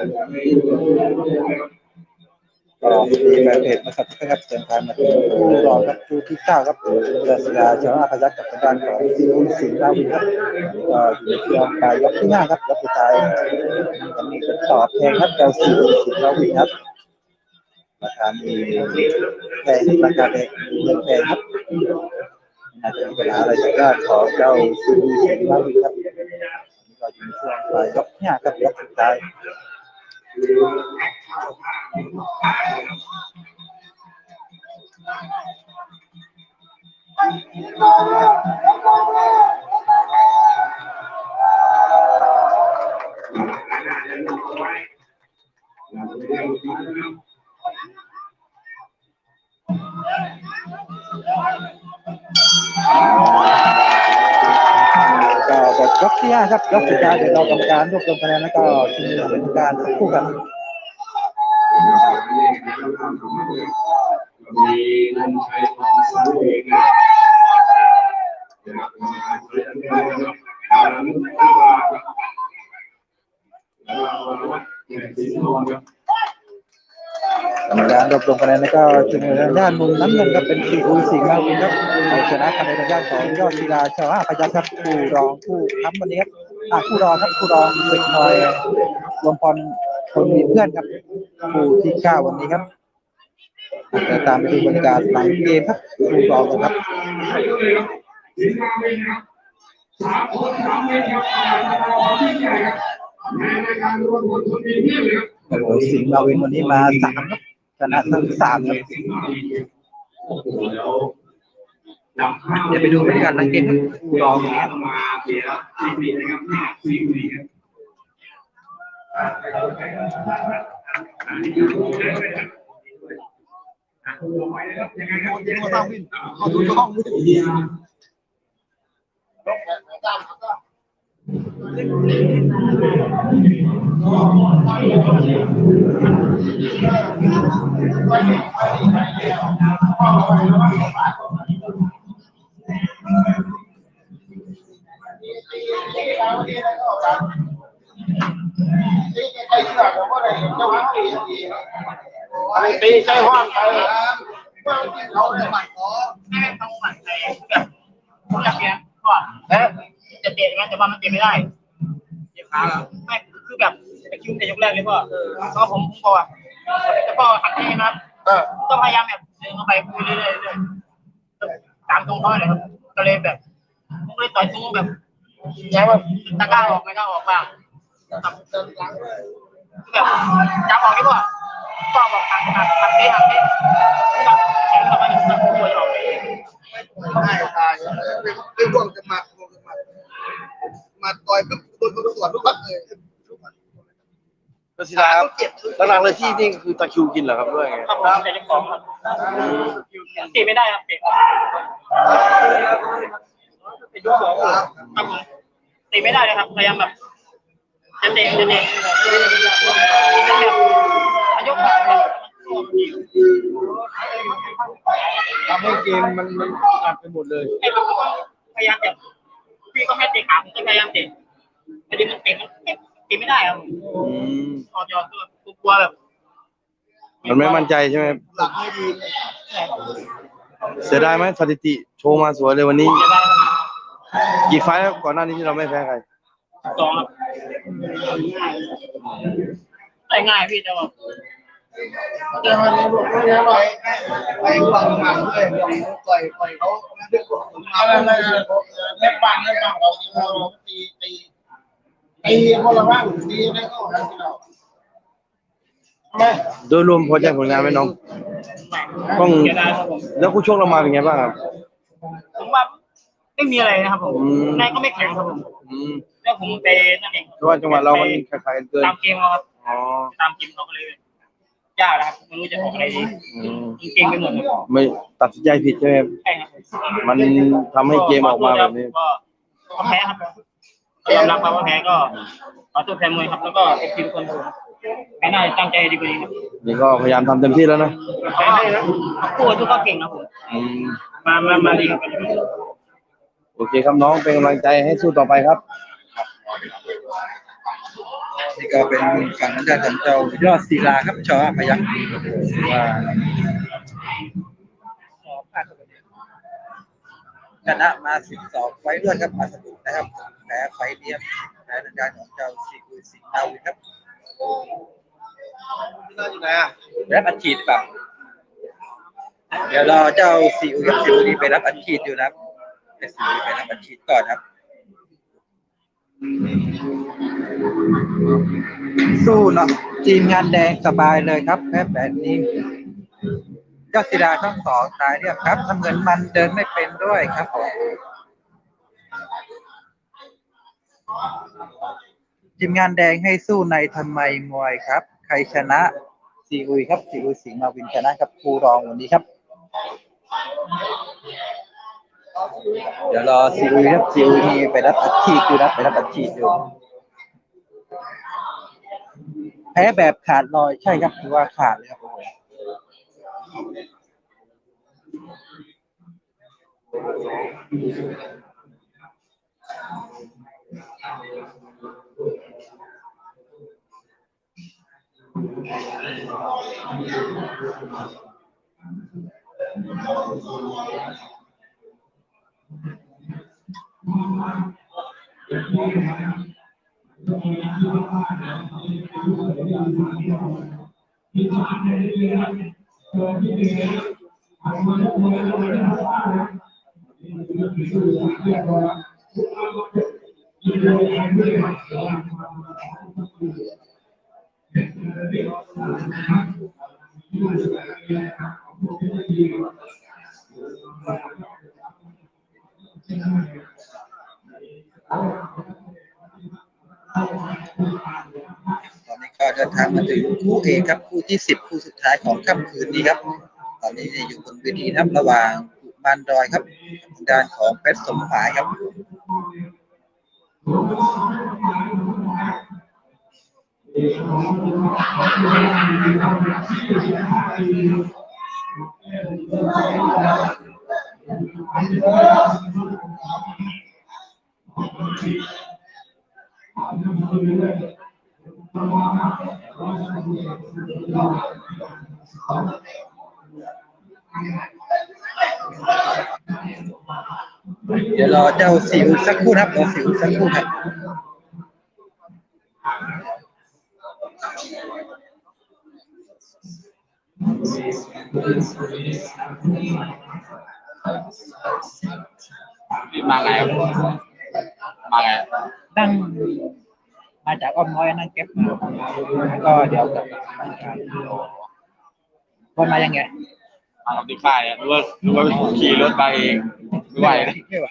อนก็มีแฟนเพจนะครับนะครับเดินทางมาที่คู่รองครับคู่ที่เก้าครับเดสกาชนะพยัคฆ์กับทางด้านของซีอุนสิงห์นาวินครับก็อยู่ในช่วงปลายยกที่ห้าครับยกสุดท้ายจะมีเป็นต่อแพงครับเจ้าซีอุนสิงห์นาวินครับราคามีแพงราคาแพงเงินแพงครับน่าจจะมีปัญหาอะไรจากด้านของเจ้าซีอุนสิงห์นาวินครับก็อยู่ในช่วงปลายยกที่ห้าครับยกสุดท้าย ก็บ ยกที่ห้าครับยกสุดท้ายเดี๋ยวเรากรรมการรวบรวมคะแนนแล้วก็ทีมเงินเป็นการคู่กันมีนันชัยทองสูงเองนะครับ กรรมการรวบรวมคะแนนแล้วก็ชิงเงินทางด้านมุมน้ำเงินครับเป็นซีอุยสิงห์มาวินครับเอาชนะคะแนนทางด้านของยอดศิลาชาวอาพยัคฆ์ครับผู้รองผู้ค้ำวันนี้ครับอะผู้รองครับผู้รองเล็กน้อยรวมพรคนมีเพื่อนครับผู้ที่เก้าวันนี้ครับเดี๋ยวตามไปดูบรรยากาศหลังเกมครับผู้รองกันครับสามคนสามเมตรครับที่ใหญ่ครับในการรวมคนคนมีเพียบเลยครับโอ้โหสิงห์มาวินวันนี้มาสามครับ ชนะทั้งสามครับโอ้โหแล้วเดี๋ยวไปดูบรรยากาศหลังเกมรองมาเสียซีบีนะครับหน้าซีบีครับอันนี้คือผู้เล่นเลยครับผู้ไว้นะครับยังไงครับยังไงครับขอดูช่องด้วย ตีใจห้องไปเขาจะหมั่นขอให้ต้องหมั่นใจแบบผมอยากเรียนก่อนแล้วจะเตะงั้นแต่ว่ามันเตะไม่ได้ เจ็บขาแล้วไม่คือแบบไปคิ้วในยกแรกเลยพ่อก็ผมผมบอกว่าจะพ่อหัดให้นะครับเออต้องพยายามแบบเดินเข้าไปคุยเรื่อยๆเรื่อยๆตามตรงเขาเลยครับก็เลยแบบผมเลยต่อยตรงแบบยังแบบตะกร้าออกไม่กล้าออกบ้างครับเดินหลังคือแบบจับออกที่พ่อก็บอกหักหักหักเตะหักเตะแบบแข็งเข้าไปมันป่วยออกไปให้ตายเป็นพวกจะมาพวกจะมามาต่อยปุ๊บ โดนตำรวจทุกพักเลยก็ศิลาครับหลังๆเลยที่นี่คือตะคริวกินเหรอครับด้วยไงครับผมเตะเล็กของครับเตะไม่ได้ครับเตะออกเตะยกสองครับผมเตะไม่ได้เลยครับพยายามแบบจะเตะจะเตะแบบยกแบบทำให้เกมมันมันอัดไปหมดเลยพยายามจะพี่ก็ให้เตะขาผมก็พยายามเตะ พอดีมันเตะมันเตะไม่ได้ครับอืมออกยอดก็กลัวแบบมันไม่มั่นใจใช่ไหมหลักไม่ดีเสียดายไหมสถิติโชว์มาสวยเลยวันนี้เสียดายครับกี่ไฟล์ครับก่อนหน้านี้ที่เราไม่แพ้ใครสองครับได้ง่ายพี่แต่ว่าเดินมาบอกว่าเนี่ยไปไปหวังหนังเลยปล่อยปล่อยเขาไม่ได้กดผมเอาอะไรเล่นบ้านเล่นบ้านเราตีตี ตีคนละบ้างตีได้ก็ให้เราโดยรวมพอใจผลงานไหมน้องต้องแล้วคู่ชกเรามาเป็นไงบ้างครับผมว่าไม่มีอะไรนะครับผมนายก็ไม่แข็งครับผมแล้วผมไปนั่นเองเพราะว่าจังหวะเรามันคล้ายๆกันเกินตามเกมเราครับอ๋อตามเกมเขาก็เลยยากนะครับไม่รู้จะออกอะไรดีเก่งไปหมดไม่ตัดสินใจผิดใช่ไหมมันทำให้เกมออกมาแบบนี้ก็แพ้ครับ ยอมรับครับว่าแพ้ก็ขอโทษแฟนมวยครับ แล้วก็เอฟซีทุกคนครับผมแพ้หน้าจะตั้งใจดีกว่านี้ครับนี่ก็พยายามทำเต็มที่แล้วนะแพ้ให้นะคู่ทุกก็เก่งครับผมอืมมามามาดีครับโอเคครับน้องเป็นกำลังใจให้สู้ต่อไปครับ นี่ก็เป็นฝั่งทางด้านของเจ้ายอดศิลาครับชอพยักว่าชนะมา12ไฟล์รวดครับมาสนุกนะครับแพ้ไฟล์เดียวแพ้ทางด้านของเจ้าซีกุยสิงห์ดาวินครับอยู่ไหนอะรับอัดฉีดแบบเดี๋ยวรอเจ้าซีอุยครับซีอุยไปรับอัดฉีดอยู่นะครับไปซีอุยไปรับอัดฉีดก่อนครับ สู้เนาะทีมงานแดงสบายเลยครับแพ้แบบนี้เจ้าศิดาทั้งสองตายเรียบครับน้ำเงินมันเดินไม่เป็นด้วยครับผม ทีมงานแดงให้สู้ในทำไมมวยครับ ใครชนะซีอุยครับซีอุยสิงห์มาวินชนะครับครูรองวันนี้ครับ เดี๋ยวรอซีอุยครับซีอุยนี่ไปรับอัดฉีดอยู่นะไปรับอัดฉีดอยู่แพ้แบบขาดลอยใช่ครับถือว่าขาดเลยครับ ต อนนี้ก็เดินทางมาถึงคู่เอกครับคู่ที่สิบคู่สุดท้ายของค่ำคืนนี้ครับ ตอนนี้อยู่บนเวทีนะครับระหว่างมารดอยครับทางด้านของเพชรสมหมายครับ เดี๋ยวรอเจ้าสิวสักครู่นะครับรอสิวสักครู่ครับมาไงมาไงนั่ง มาจากอ้อมน้อยนั่งเก็บมาก็เดี๋ยวกลับมาคนมายังไงมากับที่ป้ายรู้ว่ารู้ว่าขี่รถไปเองไม่ไหวไม่ไหว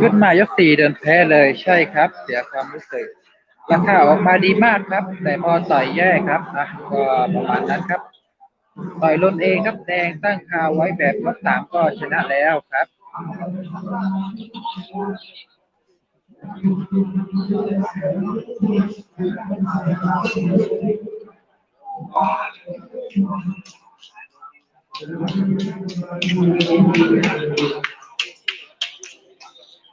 ขึ้นมายกสี่เดินแพ้เลยใช่ครับ เสียความรู้สึกราคาออกมาดีมากครับ แต่พอต่อยแย่ครับอะก็ประมาณนั้นครับ ต่อยลนเองครับแดงตั้งคาไว้แบบยกสามก็ชนะแล้วครับ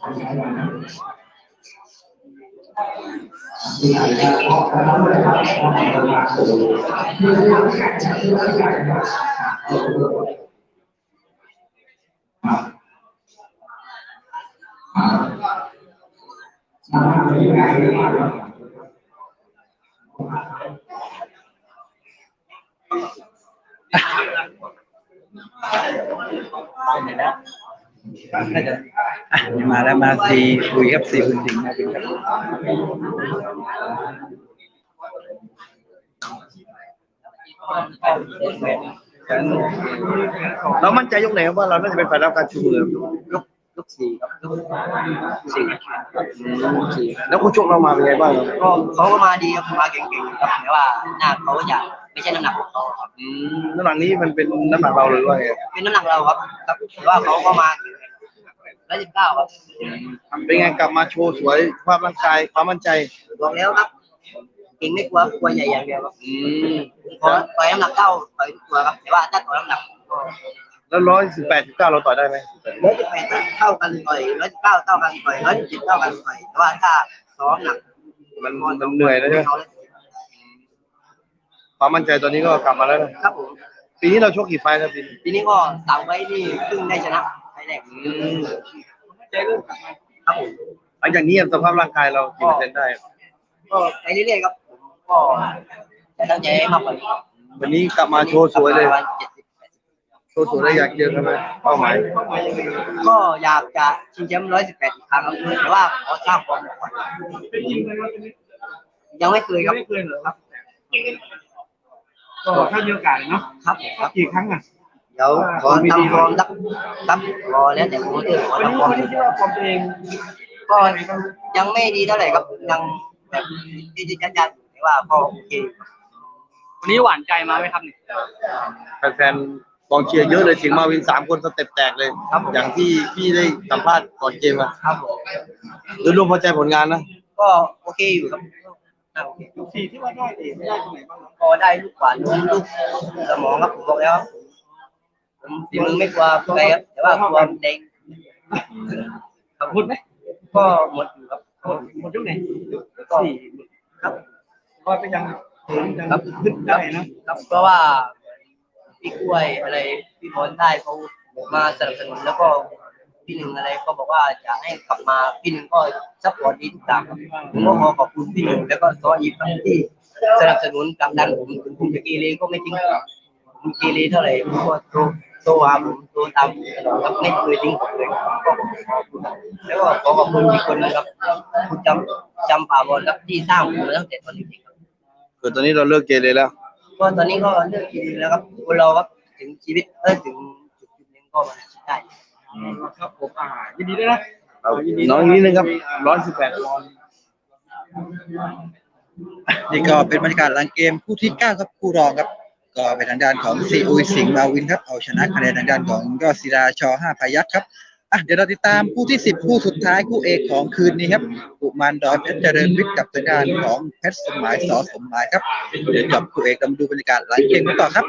ค น่าจะอะมาแล้วมาซีคุยครับซีคุณสิงห์มาเป็นครับเรามั่นใจยกไหนว่าเราน่าจะเป็นฝ่ายรับการชูมือยกยกสี่ครับยกสี่สี่แล้วคู่ชกเรามาเป็นไงบ้างก็เขาก็มาดีครับมาเก่งๆครับแต่ว่าหน้าเขาจะไม่ใช่น้ำหนักของเขาครับอืมน้ำหนักนี้มันเป็นน้ำหนักเราหรือว่าไงเป็นน้ำหนักเราครับครับแต่ว่าเขาก็มา ร้อยสิบเก้าครับเป็นไงกลับมาโชว์สวยภาพร่างกายความมั่นใจบอกแล้วครับเก่งไม่กลัวกลัวใหญ่อย่างเดียวครับอืมขอต่อยน้ำหนักเก้าต่อยทุกตัวครับแต่ว่าถ้าต่อยน้ำหนักแล้วร้อยสิบแปดสิบเก้าเราต่อยได้ไหมร้อยสิบแปดเท่ากันต่อยร้อยสิบเก้าเท่ากันต่อยร้อยสิบเท่ากันต่อยแต่ว่าถ้าซ้อมหนักมันมันเหนื่อยแล้วใช่ไหมความมั่นใจตอนนี้ก็กลับมาแล้วนะครับผมปีนี้เราชกกี่ไฟล์ครับปีนี้ทีนี้ก็สามไว้นี่เพิ่งได้ชนะไฟล์ แรกอืมครับผมหลังจากนี้สภาพร่างกายเรากี่เปอร์เซ็นต์ได้ก็ไปเรื่อยๆครับผมก็จะตั้งใจให้มากกว่านี้วันนี้กลับมาโชว์สวยเลย ประมาณเจ็ดสิบแปดสิบโชว์สวยได้อยากเจอกันไหมเป้าหมายก็อยากจะชิงแชมป์ร้อยสิบแปดอีกครั้งครับแต่ว่าขอสร้างความก่อนยังไม่เคยครับไม่เคยเหรอครับ ก็ถ้ามีโอกาสเนาะครับครับ กี่ครั้งอะ เดี๋ยวขอทำฟอร์มสักครับรอแล้วแต่โค้ชขอวันนี้ทำฟอร์มวันนี้คิดว่าฟอร์มตัวเองก็ยังไม่ดีเท่าไหร่ครับยังแบบยืดๆยัดๆแต่ว่าก็โอเค วันนี้หวานใจมาไหมครับเนี่ยแฟนๆกองเชียร์เยอะเลยเสียงมาวินสามคนสเต็ปแตกเลยอย่างที่พี่ได้สัมภาษณ์ก่อนเกมอะครับผมโดยรวมพอใจผลงานนะ ก็โอเคอยู่ครับน่าโอเค สี่ที่ว่าได้ดีไม่ได้ตรงไหนบ้างครับพอได้ลูกขวานลูกสมองครับผมบอกแล้วครับ ผมฝีมือไม่กลัวใครครับ แต่ว่ากลัวเด็กครับหมดไหมก็หมดอยู่ครับหมดหมดยุคไหนยุคก็สี่ครับก็เป็นยังยังครับขึ้นได้นะครับเพราะว่าพี่กล้วยอะไรพี่บอลได้เขามาสนับสนุนแล้วก็พี่หนึ่งอะไรก็บอกว่าจะให้กลับมาพี่หนึ่งก็ซัพพอร์ตดีทุกอย่างครับผมก็ขอขอบคุณพี่หนึ่งแล้วก็ซออีฟครับที่สนับสนุนกำดันผมถึงผมจะเกเรก็ไม่ทิ้งผมผมเกเรเท่าไหร่ผมก็โท รโทรหาผมโทรตามตลอดครับไม่เคยทิ้งผมเลยครับก็ขอบคุณแล้วก็ขอขอบคุณอีกคนนะครับคุณจำจำป่าบอลครับที่สร้างผมมาตั้งแต่ตอนเด็กๆครับคือตอนนี้เราเลิกเกเรแล้วก็ตอนนี้ก็เลือกกินแล้วครับคนเราครับถึงชีวิตเออถึงจุดจุดหนึ่งก็มันคิดได้ครับผมอ่ายินดีด้วยนะเอาน้องอีกนิดนึงครับร้อยสิบแปดนี่ก็เป็นบรรยากาศหลังเกมคู่ที่เก้าครับคู่รองครับ ก็เป็นทางด้านของซีอุยสิงห์มาวินครับ เอาชนะคะแนนทางด้านของยอดศิลาชอห้าพยัคฆ์ครับอะเดี๋ยวเราติดตามคู่ที่สิบคู่สุดท้ายคู่เอกของคืนนี้ครับกุมารดอยเพชรเจริญวิทย์กับทางด้านของเพชรสมหมายสอสมหมายครับเดี๋ยวจบคู่เอกกำลังดูบรรยากาศหลังเกมกันต่อครับ